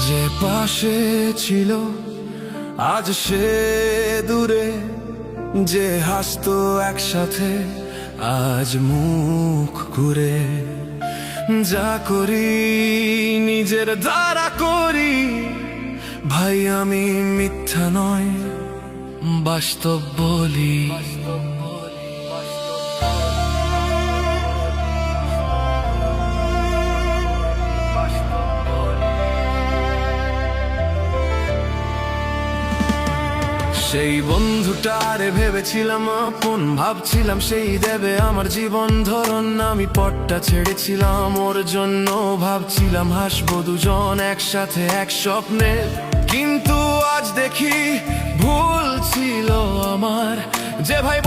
যে পাশে ছিল, আজ সে দূরে। যে হাসতো একসাথে, আজ মুখ ঘুরে। যা করি, নিজের দ্বারা করি। ভাই, আমি মিথ্যা নয়, বাস্তব বলি। সেই বন্ধুটারে ভেবেছিলাম, আপন ভাবছিলাম, সেই দেবে আমার জীবন। ধরন আমি পটটা ছেড়েছিলাম, ওর জন্য ভাবছিলাম হাসবো দুজন একসাথে এক স্বপ্নে। কিন্তু আজ দেখি ভুল ছিল আমার। যে ভাই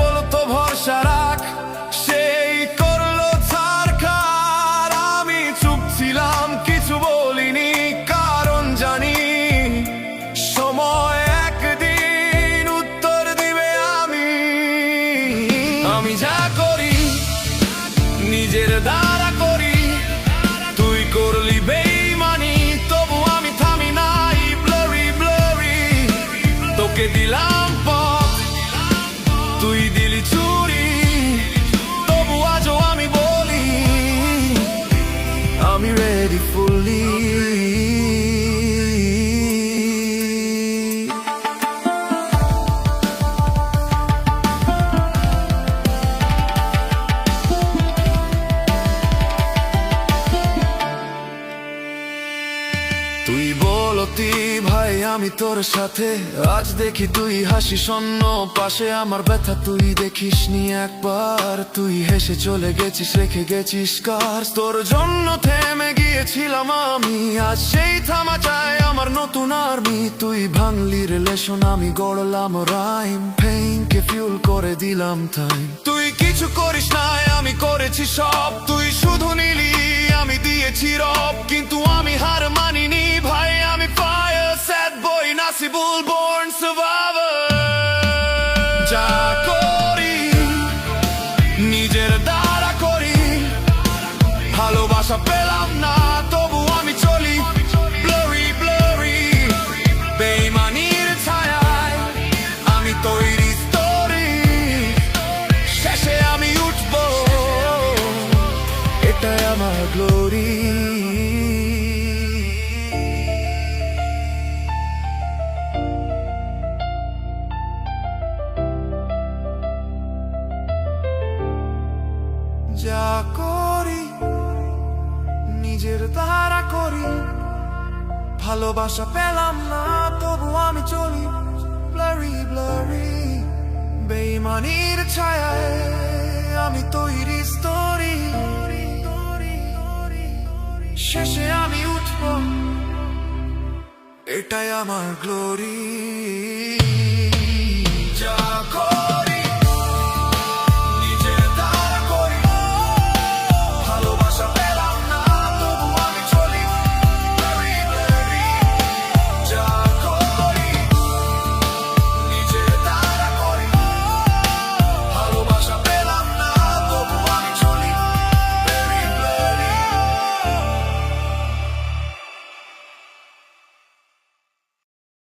নিজের দ্বারা করি। তুই করলি বেইমানি, তবু আমি থামি নাই। ব্লরি ব্লরি তোকে দিলাম পথ। তুই দিলি চুরি তুই বলতি ভাই, আমি তোর সাথে। আজ দেখি তুই হাসি শূন্য, পাশে আমার ব্যথা তুই দেখিস নি একবার। তুই হেসে চলে গেছিস, রেখে গেছিস কার? তোর জন্য থেমে গিয়েছিলাম আমি, আজ সেই থামা চায় আমার নতুন আর্মি তুই ভাঙলি রিলেশন আমি গড়লাম রাইম ফেইনকে ফিউল করে দিলাম তাই তুই কিছু করিস নাই, আমি করেছি সব। তুই শুধু নিলি, আমি দিয়েছি রব। কিন্তু যা করি, নিজের দ্বারা করি। ভালোবাসা পেলাম না, তবু আমি চলি। ব্লারি ব্লারি বেইমানির ছায়ায় আমি তৈরি স্টোরি শেষে আমি উঠব, এটাই আমার গ্লোরি